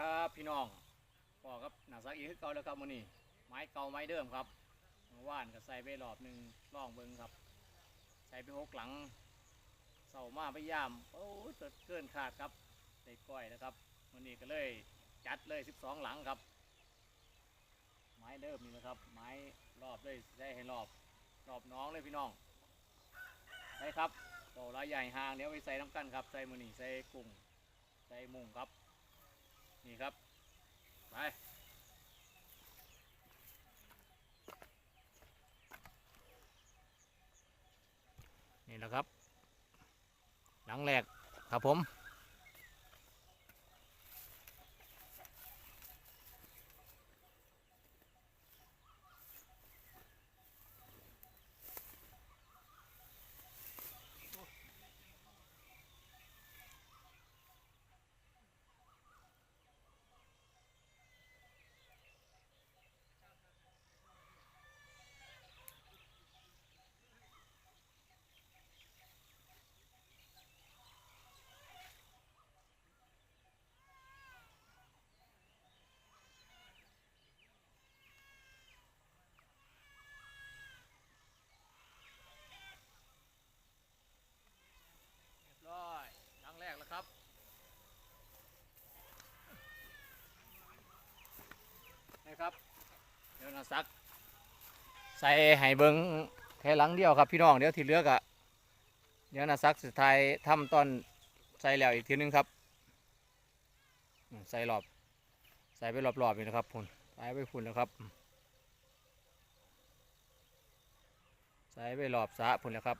ครับพี่น้องพอครับหนาซักอีกคือเก่าแล้วครับมื้อนี้ไม้เก่าไม้เดิมครับเมื่านก็ใส่ไปรอบหนึ่งล่องเบิงครับ ใส่ไปหกหลังเสามาพยายามโอ้ยเกินขาดครับได้ก้อยนะครับมื้อนี้ก็เลยจัดเลย 12 หลังครับ ไม้เดิมนี่นะครับ ไม้รอบเลยได้ให้รอบรอบน้องเลยพี่น้องได้ครับโตรายใหญ่หางเดี๋ยวไปใส่น้ำกันครับใส่มือนี่ใส่กุ้งใส่มุงครับ นี่ครับ ไป นี่แหละครับ หลังแรกครับผม เรียบร้อยหลังแรกแล้วครับ นะครับ เดี๋ยวนะ ซักใส่ไห้เบิงแค่หลังเดียวครับพี่น้องเดี๋ยวที่เหลือกอะเดี๋ยวนะซักสุดท้ายทำตอนใส่แล้วอีกทีนึงครับ ใส่รอบ ใส่ไปรอบๆนี่นะครับพุ่นใส่ไปพุ่นแล้วครับ ใส่ไปรอบสะพุ่นแล้วครับ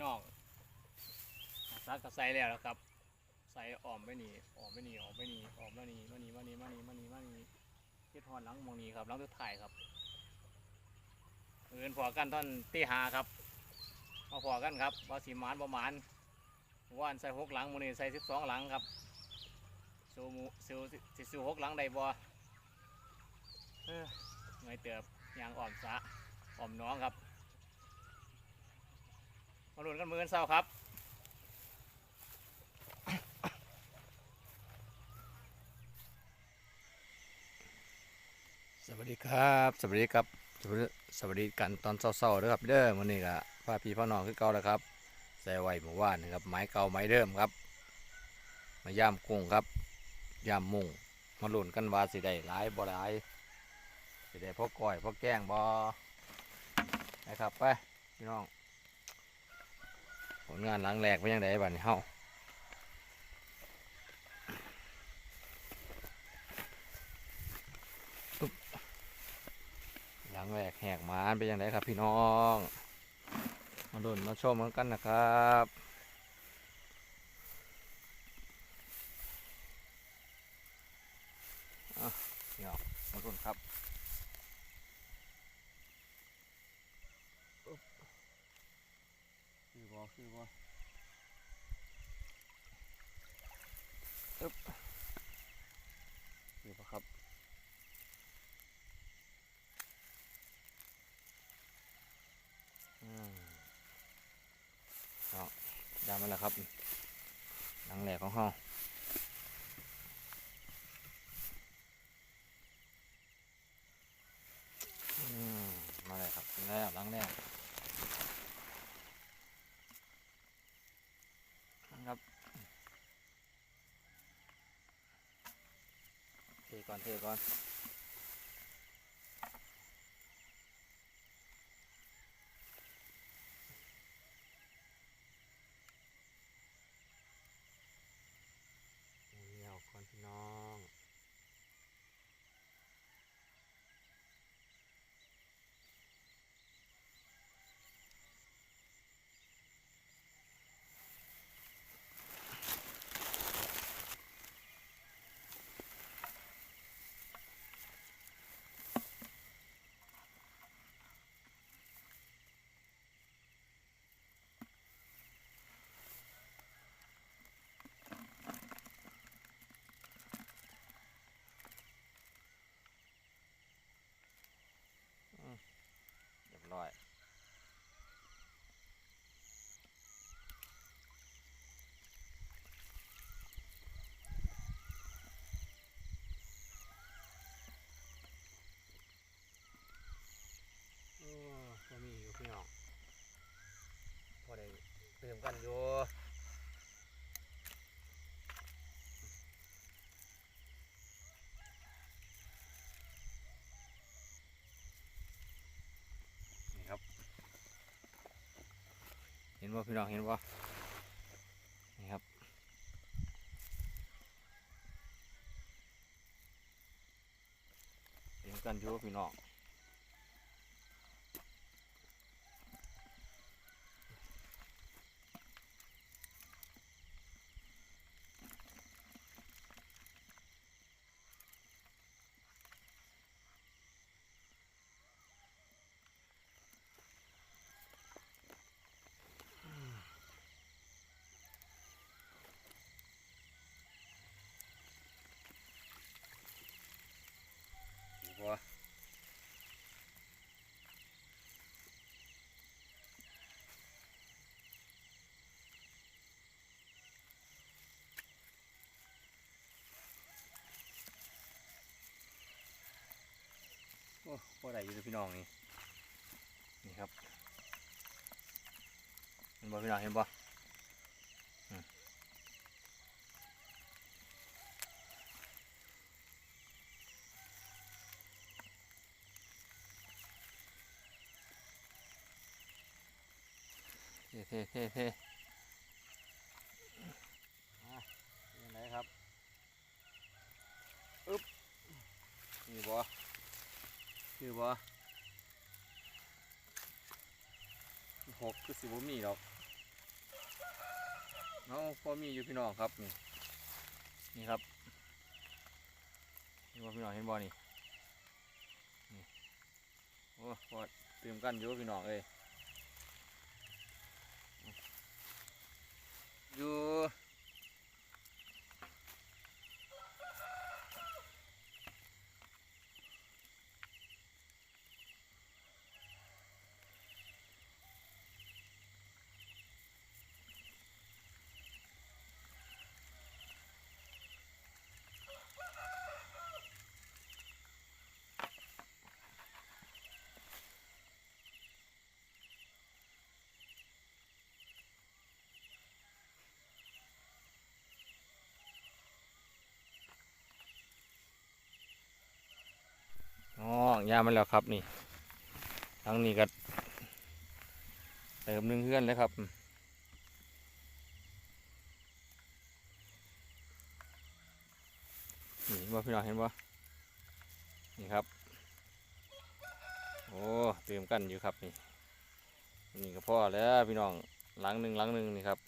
พี่น้องซักก็ใส่แล้วนะครับ ใส่อ้อมไปนี่อ้อมไปนี่อ้อมไปนี่อ้อมมานี่มานี่มาหนีมาหนีมาหนีมาหนีเฮ็ดหอนหลังมองนี้ครับหลังสุดท้ายครับเอินพอกันท่อนตีหาครับมาพอกันครับว่าสีมานประมาณว่านใส่หกหลังมองนี้ใส่สิบสองหลังครับสูมูสูสิสูหกหลังได้บ่เอ้อไม่เติบยางอ่อมสะอ่อมน้องครับ มาลุ้นกันมือกันเศร้าครับสวัสดีครับ สวัสดีครับ สวัสดีสวัสดีกันตอนเศร้าๆด้วยครับเด้อวันนี้ก็พาพี่พ่อน้องคือเก่าแล้วครับใส่ไว้หมู่ว่านนะครับไม้เก่าไม้เดิมครับ มาย่ามกุ้งครับย่ามมุงมาหลุนกันว่าสิได้หลายบ่หลายสิได้พ่อก้อยพ่อแก้งบ่นะครับไปพี่น้อง ผลงานหลังแหลกไปยังไงบ้านเฮาหลังแหลกแหกมานไปยังไงครับพี่น้อง มาดูมาชมกันนะครับมาดูนครับ คือบอคือบออึ๊บคือปะครับอืมเอายามันแหละครับหนังแหลกของเขาอืมมาเลยครับแล้วหลังแรกนะครับเท ก่อนเทก่อน เดี่ยวก่อนพี่น้องเรียบร้อยโอ้พอมีอยู่พี่น้องพอได้เติมกันอยู่นี่ครับ เห็ นว่าพี่น้องเห็นว่านี่ครับเห็นกันอยู่พี่น้อง อ้พอได้อยู่พี่น้องนี่นี่ครับเห็นบ่พี่น้องเห็นบ่เท่เท่เท่เท่ยังไงครับ อึ๊บ นี่บ่ คือบ่หกคือสิบ่มีดอกเนาพอมีอยู่พี่น้องครับนี่นี่ครับนี่บ่พี่น้องเห็นบ่นี่นี่โอ้พอเติมกันอยู่พี่น้องเอ้ยอยู่อ๋อ ยามันแล้วครับนี่ทั้งนี้ก็เติมหนึ่งเพื่อนเลยครับนี่ว่าพี่น้องเห็นว่านี่ครับ โอ้เติมกันอยู่ครับนี่นี่ก็พอแล้วพี่น้องหลังหนึ่งหลังหนึ่งนี่ครับ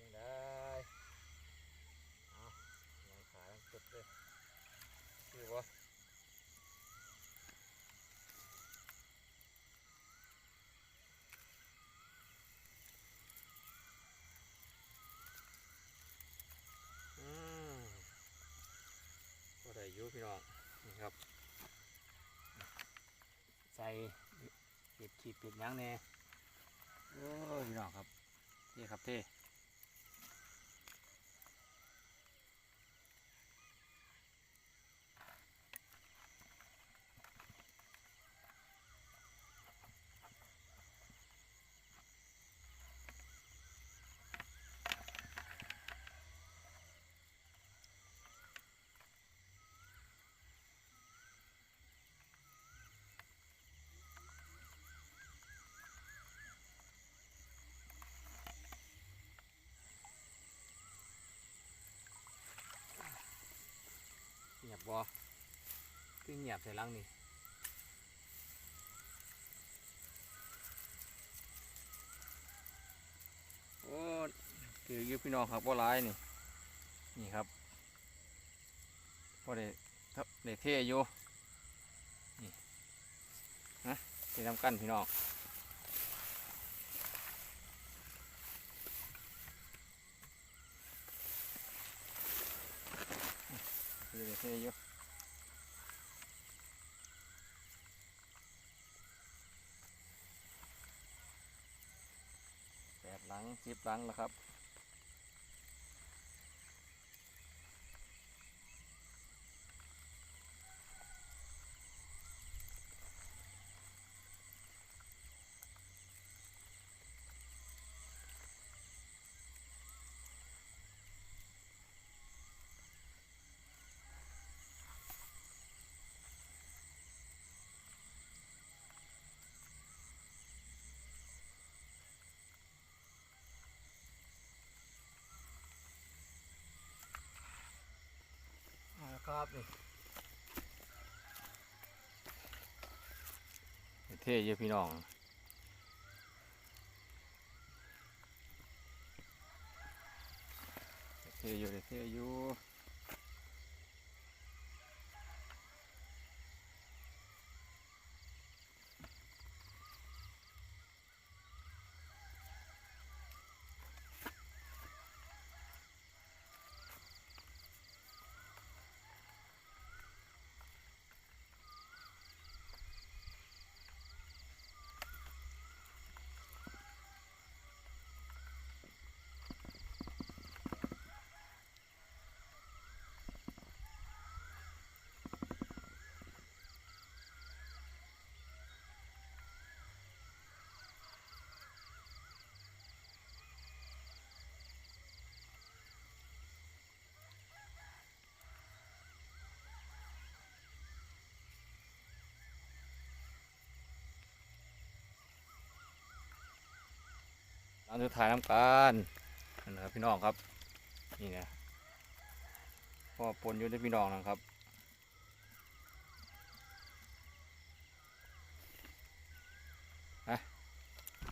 ยังได้เอาลองขาลองสุดเลยคือวะอืมก็ได้อยู่ พี่น้องนี่ครับ ใส่เปียดขีดเปียดยังแน่โอ้พี่น้องครับ นี่ครับเท่เงีย บบ่คือเงียบใส่ลังนี่โอ้คืออยุพี่น้องครับว่าร้ายนี่ นี่ครับพอได้ครับได้เท่อยู่นี่นะที่ทำกันพี่น้อง คือได้เท่อยู่แปดหลังสิบหลังแล้วครับ ครับนี่เท่เยอะพี่น้องเท่อยู่เท่อยู่ หลังสุดท้ายน้ำกันนะครับพี่น้องครับ นี่นะพ่อปนอยู่ในพี่น้องนะครับ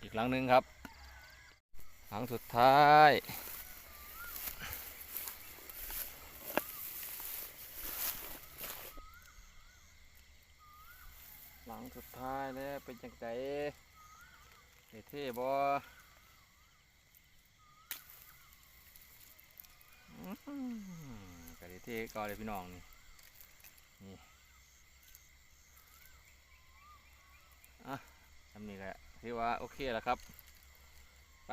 อีกหลังหนึ่งครับ หลังสุดท้ายหลังสุดท้ายแล้วเป็นจังไงเท่บ่อื้ อหือกะดิเทก็เลยพี่น้องนี่นี่อะทำนี่แหละที่ว่าโอเคแล้วครับ ไป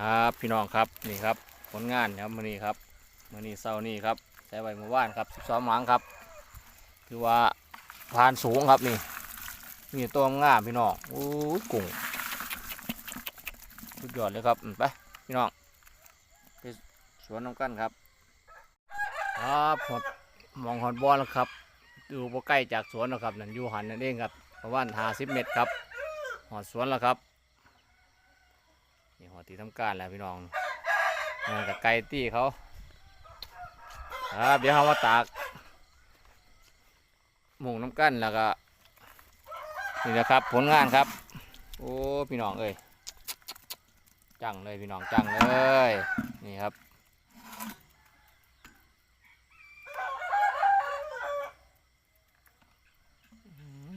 ครับพี่น้องครับนี่ครับผลงานครับมือนี้ครับมือนี้เช้านี้ครับใช้ไว้เมื่อวานครับ12หลังครับคือว่าผ่านสูงครับนี่มีตัวง่ามพี่น้องโอ้ยกุ้งสุดยอดเลยครับไปพี่น้องไปสวนน้ำกันครับครับหดมองหอดบอลแล้วครับดูบ่ใกล้จากสวนแล้วครับนั่นอยู่หันนั่นเองครับประมาณ50เมตรครับหอดสวนแล้วครับ นี่หัวตีทำการแล้วพี่น้องนี่กับไก่ตี้เขาครับเดี๋ยวเขามาตากหมุงน้ำกันแล้วก็นี่นะครับ ผลงานครับ โอ้พี่น้องเอ้ยจังเลยพี่น้องจังเลยนี่ครับ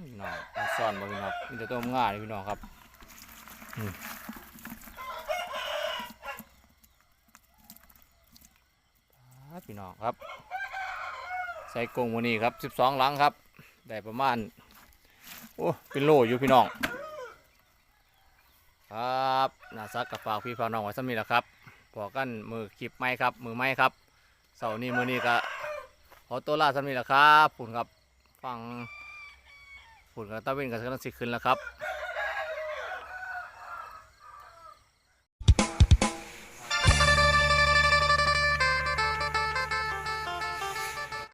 พี่น้องซ่อนมาพี่น้องมีแต่ต้มง่ายเลยพี่น้องครับ ครับ พี่น้องครับ ใส่กรงวันนี้ครับ 12 หลังครับ ได้ประมาณ โอ้เป็นโลอยู่พี่น้อง ครับนาซักกับฝากพี่ฝากน้องไว้สำนีแหละครับพอกันมือคลิปไม้ครับ มือไม้ครับเสาร์นี้มือนี้ก็ขอตัวลาสำนีแหละครับฝุ่นครับ ฟังฝุ่นกับตะเวนกับกำลังสิขึ้นแล้วครับ